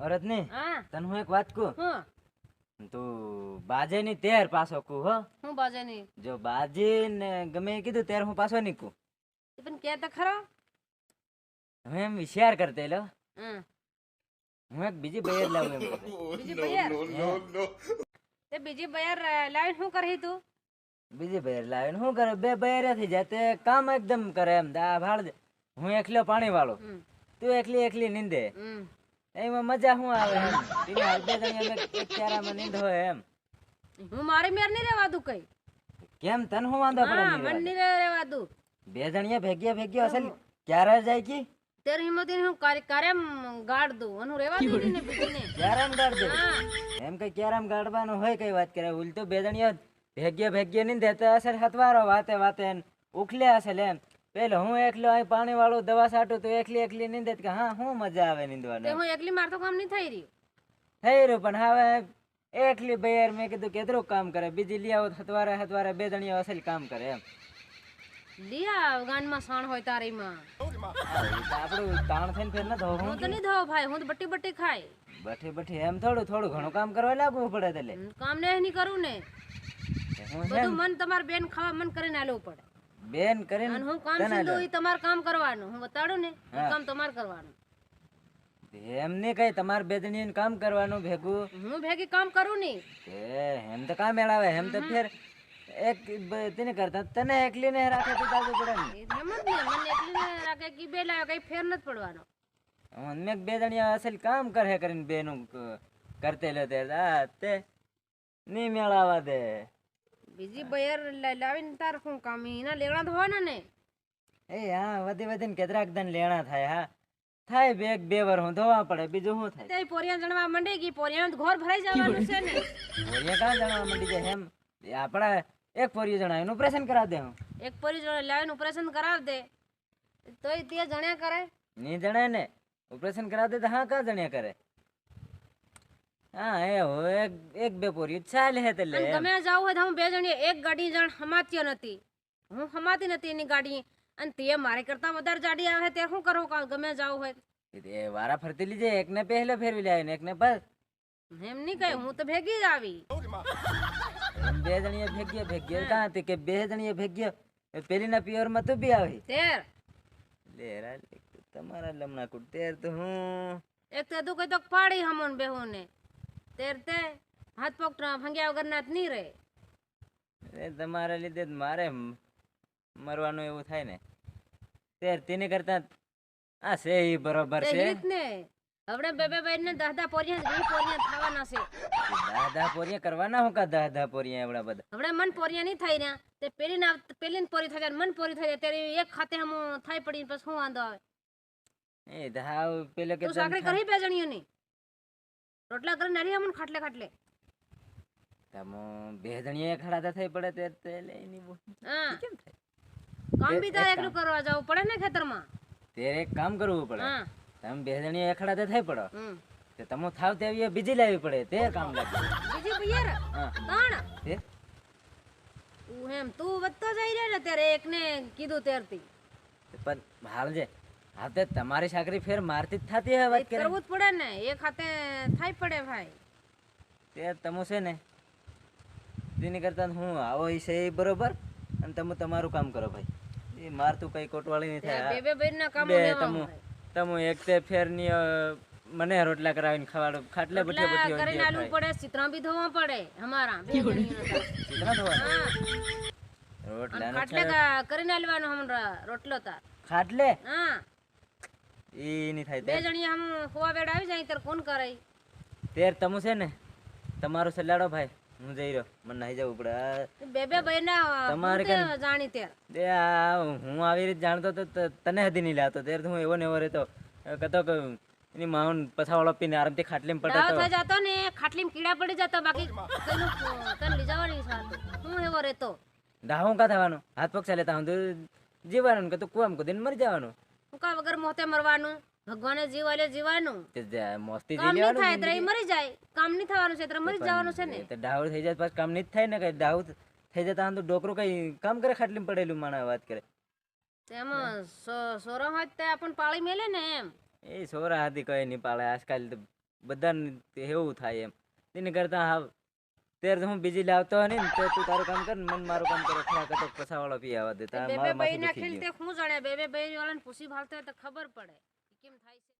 અરજ ને તને હું એક વાત કહું? તું બાજે ની તેર પાછો કુ હો. હું બાજે ની જો બાજે ને ગમે એ કીધું ત્યારે હું પાછો કહું. પણ કે તો ખરો. હું એમ વિચાર કરતે લો હું એક બીજી બયર લાવું એમ બીજી બયર? તે બીજી બયર લાવીને શું કરી તું? બીજી બયર લાવીને શું કરે? બે બૈર થઈ જાય તે કામ એકદમ કરે એમ દા ભાળ હું એકલો પાણી વાળો તું એકલી એકલી નીંદે. એમાં મજા શું આવે એમ? તીને હાલ બે જણી અમે એક ચારામાં નીંદ એમ. હું મારી મેર નહીં રેવા દઉં કઈ? કેમ? તને હું વાંધો પડે હા મન? નહીં રહેવા દઉં. બે જણિયા ભેગ્યા ભેગ્યા અસલ ક્યારે જાય કી? તેર હિંમતી હું કાર્યમ ગાડ દઉં. અને રહેવા દઉં ને બીજીને. ક્યારામ ગાડ દે? એમ કઈ ક્યારેમ ગાડવાનું હોય કઈ વાત કરે? ઉલ તો બે જણિયા ભેગ્યા ભેગ્યા નહીં દેતા અસલ હતવારો વાતે વાતે ઉખલે ઉખલ્યા અસલ એમ. પેલો હું એકલો અહીં પાણી વાળું દવા છાંટું તો એકલી એકલી નીંદે કે હા હું મજા આવે નીંદવાનું. હું એકલી મારતો કામ નહીં થઈ રહ્યું. થઈ રહ્યું પણ હવે એકલી બૈર મેં કીધું કેટલું કામ કરે બીજી લઈ આવો હતવારે હતવારે બે જણીયા અસલ કામ કરે એમ. દિયા ગાનમાં સાણ હોય હા, આપણું તાણ થઈને ફેર ન હું તો નહીં ધો ભાઈ હું તો બટ્ટી બટ્ટી ખાય બઠી બટી એમ થોડું થોડું ઘણું કામ કરવા લાગવું પડે એટલે કામ ને નહીં કરું ને બધું મન તમારે બેન ખાવા મન કરીને આલવું પડે. બેન કરીને અને હું કામ સીધું ઈ તમાર કામ કરવાનું. હું બતાડું ને કામ તમાર કરવાનું. એમ નહીં કઈ તમાર બેદની કામ કરવાનું ભેગું. હું ભેગી કામ કરું ની. એ એમ તો કામ મેળાવે એમ તો ફેર એક તેને કરતા તને એકલી ને રાખે તો તાજું પડે ને. એમ જ ને મને એકલીને રાખે કે બે લાવે કઈ ફેર નથી પડવાનો. હું મેં બે જણિયા અસલ કામ કરે કરીને બેનું કરતે લે તે નહીં મેળાવા દે. બીજી બયર લાવીને તાર શું કામ? એના લેણા ધોવાના ને? એ હા વધી વધીને કેટલાક દન લેણા થાય હા. થાય બે બે વાર હું ધોવા પડે બીજું શું થાય? તે પોરિયા જણવા મંડી ગઈ પોરિયાનું ઘર ભરાઈ જવાનું છે ને. પોરિયા કા જણવા માંડી જાય એમ? આપણે એક પોરિયું જણા એનું ઓપરેશન કરાવી દે હું. એક પોરી જણા લાવીને ઓપરેશન કરાવ દે. તોય તે જણ્યા કરે. ની જણે ને. ઓપરેશન કરાવ દે તો હા કા જણ્યા કરે? હા એ હોય એક એક બે પોરી ચાલે હે તલે લે. જાવ હોય તો હું બે જણીએ એક ગાડી જણ હમાત્યો નથી. હું હમાતી નથી એની ગાડી. અને તે મારે કરતા વધારે જાડી આવે તે શું કરવું કાં ગમે જાવ હોય એ વારા ફરતી લીજે એકને પહેલો ફેરવી લે ને એકને બસ. એમ નહીં કહે હું તો ભેગી જ આવી. બે જણીએ ભેગ્યા ભેગ્યો કાં હતી કે બે જણીએ ભેગ્યા એ પેલીના પિયરમાં તું બી આવી. તેર. લેરા તમારા લમણા કુટ તેર તો હું. એક તો તું કઈ તો પાડી હમોન બેહું ને તેર હાથ પગ ભંગ્યા વગર ના જ નહીં રહે. એ તમારા લીધે જ મારે મરવાનું એવું થાય ને. તેર તેને કરતા આ છે એ બરોબર છે. ને. હવે બે બે ને દહ પોરિયા વીસ પોરિયા થવાના છે. દાદા પોરિયા કરવાના હું કા દા દા પોરિયા એવડા બધા? હવે મન પોરિયા નહીં થઈ રહ્યા તે પેલી ના પેલી પોરી થઈ જાય મન પોરી થઈ જાય ત્યારે એક ખાતે હમ થઈ પડી પછી શું વાંધો આવે. એ ધાવ પેલે કે તું સાકરી કરી બે જણીઓની? રોટલા કરીને નરી હમણ ખાટલે ખાટલે. તમો બે જણીએ ખડાતા થઈ પડે તે તે લઈને બો હા. કેમ થાય? કામ બી તારે એકલું કરવા જવું પડે ને ખેતરમાં? તેરે કામ કરવું પડે. તમે બે જણીએ ખડાતા થઈ પડો. તે તમે થાવ તે આવી બીજી લાવી પડે. તે કામ લાગે. બીજી પિયર કોણ? તે? તું એમ તું વધતો જઈ રહ્યો ને ત્યારે એકને કીધું ત્યારથી પણ હાલ છે હા તે તમારી સાકરી ફેર મારતી જ થતી હે વાત કરવું જ પડે ને. એ ખાતે થાય પડે ભાઈ. તે તમે છે ને તેની કરતા હું આવો છે એ બરોબર અને તમે તમારું કામ કરો ભાઈ. એ મારતું કઈ કોટવાળી નહીં થાય. બે બે ના કામ બે તમુ તમુ એક તે ફેરની મને રોટલા કરાવીને ખવાડો. ખાટલે બઠે બઠે કરીને આલુ પડે ચિત્રા બી ધોવા પડે અમારા. તો. ચિત્રા ધોવા રોટલા ખાટલે કરીને આલવાનો હમણાં રોટલો તાર. ખાટલે? હા. ઈ નહીં થાય બે જણી આમ હોવા બેડ આવી જાય ત્યારે કોણ કરે. તેર તમુ છે ને તમારો સલાડો ભાઈ હું જઈ રહ્યો મને નાહી જવું પડે. બે બે ભાઈ ના તમારે જાણી તેર દે આ હું આવી રીતે જાણતો તો તને હતી નહીં લાતો ત્યારે તો હું એવો ને એવો રહેતો. કતો કે એની માઉન પછાવાળો પીને આરામથી ખાટલીમાં પડતો થઈ જતો ને ખાટલીમાં કીડા પડી જતો બાકી તને લઈ જવાની હું એવો રહેતો. દાહું કા થવાનું? હાથ પગ ચાલે તા હું જીવાનું કે તું કુવામ કુદીને મરી જવાનું. હું કા વગર મોતે મરવાનું? ભગવાને જીવ આલે જીવાનું મસ્તી કામ નહીં થાય લેવાનું એટલે મરી જાય. કામ નહીં થવાનું છે એટલે મરી જવાનું છે ને? એ તો ડાહુ થઈ જાય પછી કામ નહીં થાય ને કઈ? ડાહુ થઈ જતા આમ તો ડોકરું કઈ કામ કરે ખાટલી પડેલું માણા વાત કરે. તેમાં સોરો હોય તે આપણ પાળી મેલે ને એમ. એ સોરા હતી કઈ નહીં પાળે. આજકાલ તો બધાને એવું થાય એમ. તેની કરતા હા ત્યારે હું બીજી લાવતો ને તો તું તારું કામ કર મન મારું કામ કરે. ખરા કતો પસાવાળો પી આવવા દે. તારે બે બે બેબે ભાઈ માથું ના ખેલતે ગયું. હું જાણે બે બે ભાઈ વાળાને પૂછી ભાલતે તો ખબર પડે. કેમ થાય